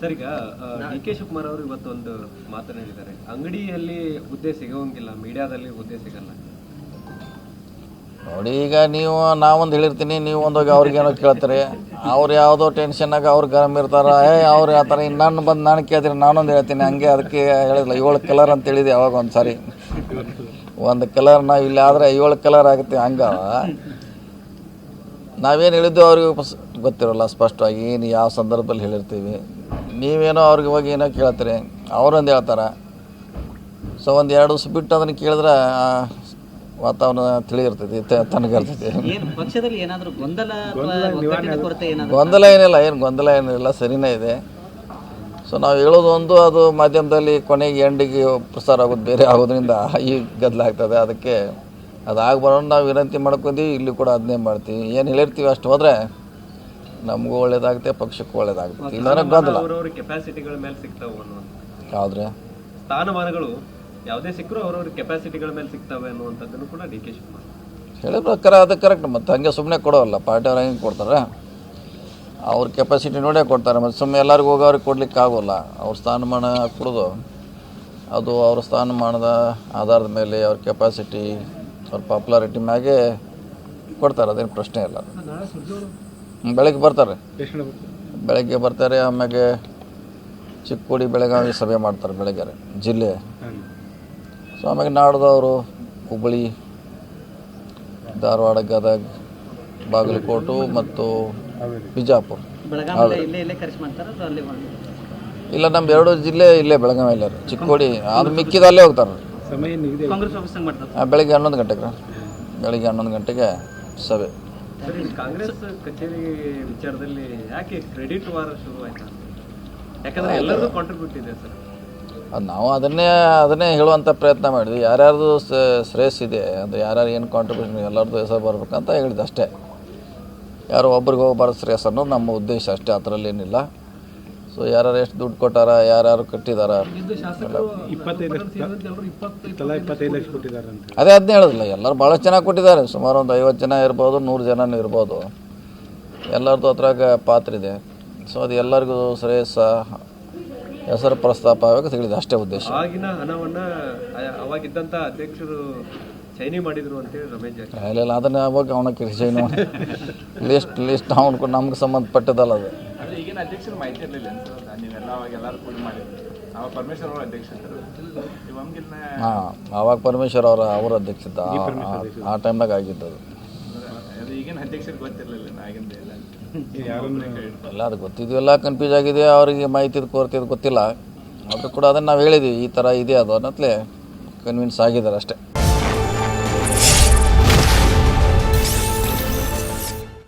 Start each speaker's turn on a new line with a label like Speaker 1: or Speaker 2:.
Speaker 1: Sir ಈಗ D K Shivakumar ಅವರು ಇವತ್ತೊಂದು ಮಾತನ್ನು ಹೇಳಿದ್ದಾರೆ. ಅಂಗಡಿಯಲ್ಲಿ ಹುದ್ದೆ ಸಿಗೋಂಗಿಲ್ಲ ಮೀಡಿಯಾದಲ್ಲಿ ಹುದ್ದೆ ಸಿಗಲ್ಲ.
Speaker 2: ನೋಡಿ ಈಗ ನೀವು ನಾವೊಂದು ಹೇಳಿರ್ತೀನಿ ನೀವು ಒಂದೋಗಿ ಅವ್ರಿಗೇನೋ ಕೇಳ್ತೀರಿ. ಅವ್ರು ಯಾವುದೋ ಟೆನ್ಷನ್ನಾಗ ಅವ್ರು ಗರಂ ಇರ್ತಾರ. ಏ ಅವ್ರು ಹೇಳ್ತಾರೆ ಥರ ನಾನು ಬಂದು ನಾನು ಕೇಳ್ತೀನಿ ನಾನೊಂದು ಹೇಳ್ತೀನಿ. ಹಂಗೆ ಅದಕ್ಕೆ ಹೇಳಿಲ್ಲ ಏಳು ಕಲರ್ ಅಂತ ಹೇಳಿದೆ ಯಾವಾಗ ಒಂದು ಸಾರಿ ಒಂದು ಕಲರ್ ನಾವು ಇಲ್ಲಿ ಆದರೆ ಏಳು ಕಲರ್ ಆಗುತ್ತೆ ಹಂಗ. ನಾವೇನು ಹೇಳಿದ್ದು ಅವ್ರಿಗೆ ಗೊತ್ತಿರೋಲ್ಲ ಸ್ಪಷ್ಟವಾಗಿ. ಏನು ಯಾವ ಸಂದರ್ಭದಲ್ಲಿ ಹೇಳಿರ್ತೀವಿ. ನೀವೇನೋ ಅವ್ರಿಗೆ ಹೋಗಿ ಏನೋ ಕೇಳ್ತೀರಿ. ಅವರೊಂದು ಹೇಳ್ತಾರೆ. ಸೊ ಒಂದು ಎರಡು ದಿವಸ ಬಿಟ್ಟು ಅದನ್ನು ಕೇಳಿದ್ರೆ ಆ, ವಾತಾವರಣ ತಿಳಿಯಿರ್ತೈತಿ ತ- ತಣ್ಣಗಿರ್ತೈತಿ
Speaker 3: ಏನ್ ಪಕ್ಷದಲ್ಲಿ ಏನಾದ್ರು ಗೊಂದಲ
Speaker 2: ಗೊಂದಲ ಏನಿಲ್ಲ ಏನು ಗೊಂದಲ ಏನಿಲ್ಲ ಸರಿನೇ ಇದೆ. ಸೊ ನಾವು ಹೇಳೋದು ಒಂದು ಅದು ಮಾಧ್ಯಮದಲ್ಲಿ ಕೊನೆಗೆ ಎಂಡಿಗೆ ಪ್ರಸಾರ ಆಗೋದು ಬೇರೆ ಆಗೋದ್ರಿಂದ ಈ ಗದ್ದಲ ಆಗ್ತದೆ. ಅದಕ್ಕೆ ಅದು ಬರೋಣ ನಾವು ವಿನಂತಿ ಮಾಡ್ಕೊಂಡೀವಿ ಇಲ್ಲಿ ಕೂಡ ಅದನ್ನೇ ಮಾಡ್ತೀವಿ. ಏನು ಹೇಳಿರ್ತೀವಿ ಅಷ್ಟು ಹೋದರೆ ನಮಗೂ ಒಳ್ಳೇದಾಗುತ್ತೆ ಪಕ್ಷಕ್ಕೂ ಒಳ್ಳೇದಾಗುತ್ತೆ. ಇಲ್ಲಾರ ಗೊಂದಲ.
Speaker 1: ಅವರವರ ಕೆಪಾಸಿಟಿಗಳ ಮೇಲೆ ಸಿಗ್ತಾವೆ
Speaker 2: ಅನ್ನುವಂತ.
Speaker 1: ಸ್ಥಾನಮಾನಗಳು ಯಾವುದೇ ಸಿಕ್ಕರೂ ಅವ್ರವ್ರ ಕೆಪಾಸಿಟಿಗಳ ಮೇಲೆ ಸಿಗ್ತಾವೆ ಅನ್ನುವಂಥದ್ದನ್ನು ಕೂಡ ಡಿ ಕೆ ಶಿವಕುಮಾರ್.
Speaker 2: ಹೇಳಿದ್ರು ಪ್ರಕಾರ ಅದು ಕರೆಕ್ಟ್ ಮತ್ತು ಹಂಗೆ ಸುಮ್ಮನೆ ಕೊಡೋಲ್ಲ ಪಾರ್ಟಿಯವ್ರು ಹೆಂಗೆ ಕೊಡ್ತಾರೆ? ಅವ್ರ ಕೆಪಾಸಿಟಿ ನೋಡೇ ಕೊಡ್ತಾರೆ. ಮತ್ತು ಸುಮ್ಮನೆ ಎಲ್ಲರಿಗೂ ಅವ್ರಿಗೆ ಕೊಡ್ಲಿಕ್ಕೆ ಆಗೋಲ್ಲ. ಅವ್ರ ಸ್ಥಾನಮಾನ ಕೊಡೋದು ಅದು ಅವ್ರ ಸ್ಥಾನಮಾನದ ಆಧಾರದ ಮೇಲೆ ಅವ್ರ ಕೆಪಾಸಿಟಿ ಅವ್ರ ಪಾಪ್ಯುಲಾರಿಟಿ ಮ್ಯಾಗೆ ಕೊಡ್ತಾರೆ. ಅದೇನು ಪ್ರಶ್ನೆ ಇಲ್ಲ. ಬೆಳಗ್ಗೆ ಬರ್ತಾರೆ. ಬೆಳಗ್ಗೆ ಬರ್ತಾರೆ ಆಮ್ಯಾಗೆ ಚಿಕ್ಕೋಡಿ ಬೆಳಗಾವಿ ಸಭೆ ಮಾಡ್ತಾರೆ ಬೆಳಗ್ಗೆ ಜಿಲ್ಲೆ. ಸೊ ಆಮ್ಯಾಗೆ ನಾಡ್ದವರು ಹುಬ್ಬಳ್ಳಿ ಧಾರವಾಡ ಗದಗ ಬಾಗಲಕೋಟು ಮತ್ತು ಬಿಜಾಪುರ.
Speaker 3: ಬೆಳಗಾವಿ ಇಲ್ಲೇ ಇಲ್ಲೇ
Speaker 2: ಇಲ್ಲ ನಮ್ಮ ಎರಡು ಜಿಲ್ಲೆ ಇಲ್ಲೇ ಬೆಳಗಾವಿ ಚಿಕ್ಕೋಡಿ ಅದು ಮಿಕ್ಕಿದ ಅಲ್ಲೇ ಹೋಗ್ತಾರೆ ಬೆಳಗ್ಗೆ ಹನ್ನೊಂದು ಗಂಟೆಗೆ. ಬೆಳಗ್ಗೆ ಬೆಳಿಗ್ಗೆ ಹನ್ನೊಂದು ಗಂಟೆಗೆ ಸಭೆ.
Speaker 1: ಕಾಂಗ್ರೆಸ್ ಕಚೇರಿ ವಿಚಾರದಲ್ಲಿ ಯಾಕೆ ಕ್ರೆಡಿಟ್ ವಾರ ಶುರು ಆಯ್ತಾ? ಯಾಕಂದ್ರೆ ಎಲ್ಲರದು ಕಾಂಟ್ರಿಬ್ಯೂಟ್ ಇದೆ ಸರ್.
Speaker 2: ಅದು ನಾವು ಅದನ್ನೇ ಅದನ್ನೇ ಹೇಳುವಂಥ ಪ್ರಯತ್ನ ಮಾಡಿದ್ವಿ. ಯಾರ್ಯಾರ್ದು ಶ್ರೇಯಸ್ ಇದೆ ಅಂದರೆ ಯಾರ್ಯಾರು ಏನು ಕಾಂಟ್ರಿಬ್ಯೂಷನ್ ಎಲ್ಲರದ್ದು ಹೆಸರು ಬರ್ಬೇಕಂತ ಹೇಳಿದ್ದು ಅಷ್ಟೇ. ಯಾರು ಒಬ್ರಿಗೆ ಹೋಗಬಾರ್ದು ಶ್ರೇಯಸ್ ಅನ್ನೋದು ನಮ್ಮ ಉದ್ದೇಶ ಅಷ್ಟೇ ಏನಿಲ್ಲ. ಸೊ ಯಾರು ಎಷ್ಟು ದುಡ್ಡು ಕೊಟ್ಟಾರ ಯಾರ್ಯಾರು ಕಟ್ಟಿದಾರ? ಅದೇ ಅದನ್ನ ಹೇಳೋದಿಲ್ಲ ಎಲ್ಲರೂ ಭಾಳ ಚೆನ್ನಾಗಿ ಕೊಟ್ಟಿದ್ದಾರೆ. ಸುಮಾರು ಒಂದು ಐವತ್ತು ಜನ ಇರ್ಬೋದು ನೂರು ಜನನೂ ಇರ್ಬೋದು. ಎಲ್ಲರದ್ದು ಅದ್ರಾಗ ಪಾತ್ರ ಇದೆ. ಸೊ ಅದು ಎಲ್ಲರಿಗೂ ಶ್ರೇಯಸ್ಸ ಹೆಸರು ಪ್ರಸ್ತಾಪ ಆಗಬೇಕು ತಿಳಿದೆ ಅಷ್ಟೇ ಉದ್ದೇಶ.
Speaker 1: ಆಗಿನ ಹಣವನ್ನ ಅವಾಗಿದ್ದಂಥ ಅಧ್ಯಕ್ಷರು ಚೈನಿ ಮಾಡಿದ್ರು ಅಂತೇಳಿ ರಮೇಶ್
Speaker 2: ಇಲ್ಲ ಅದನ್ನ ಅವಾಗ ಅವನ ಕಿರಿಸೇನು ಲಿಸ್ಟ್ ಲಿಸ್ಟ್ ಅವ್ನು ನಮ್ಗೆ ಸಂಬಂಧಪಟ್ಟದಲ್ಲ ಅದು.
Speaker 4: ಈಗಿನ ಅಧ್ಯಕ್ಷರು ಮಾಹಿತಿ ಇರಲಿಲ್ಲ ಅನ್ಸಲ್ಲ ನೀವೆಲ್ಲ ಅವಾಗ ಎಲ್ಲರೂ ಕೂಡಿ ಮಾಡಿದ್ರಿ. ಅವಾಗ ಪರಮೇಶ್ವರ್ ಅವರು ಅಧ್ಯಕ್ಷರು
Speaker 2: ಹಾಂ ಆವಾಗ ಪರಮೇಶ್ವರ್ ಅವರ ಅವರ ಅಧ್ಯಕ್ಷತೆ ಆ- ಆ- ಆ ಟೈಮ್ನಾಗ ಆಗಿದ್ದದು.
Speaker 4: ಅದು ಈಗಿನ ಅಧ್ಯಕ್ಷರಿಗೆ ಗೊತ್ತಿರಲಿಲ್ಲ ಆಗಿಂದ ಎಲ್ಲ.
Speaker 2: ಎಲ್ಲ ಅದು ಗೊತ್ತಿದ್ವೆಲ್ಲ ಕನ್ಫ್ಯೂಸ್ ಆಗಿದೆ ಅವರಿಗೆ ಮಾಹಿತಿ ಕೋರ್ತಿದ್ ಗೊತ್ತಿಲ್ಲ. ಆದರೂ ಕೂಡ ಅದನ್ನು ನಾವು ಹೇಳಿದ್ವಿ ಈ ಥರ ಇದೆ ಅದು ಅನ್ನತ್ಲೆ ಕನ್ವಿನ್ಸ್ ಆಗಿದ್ದಾರೆ ಅಷ್ಟೇ.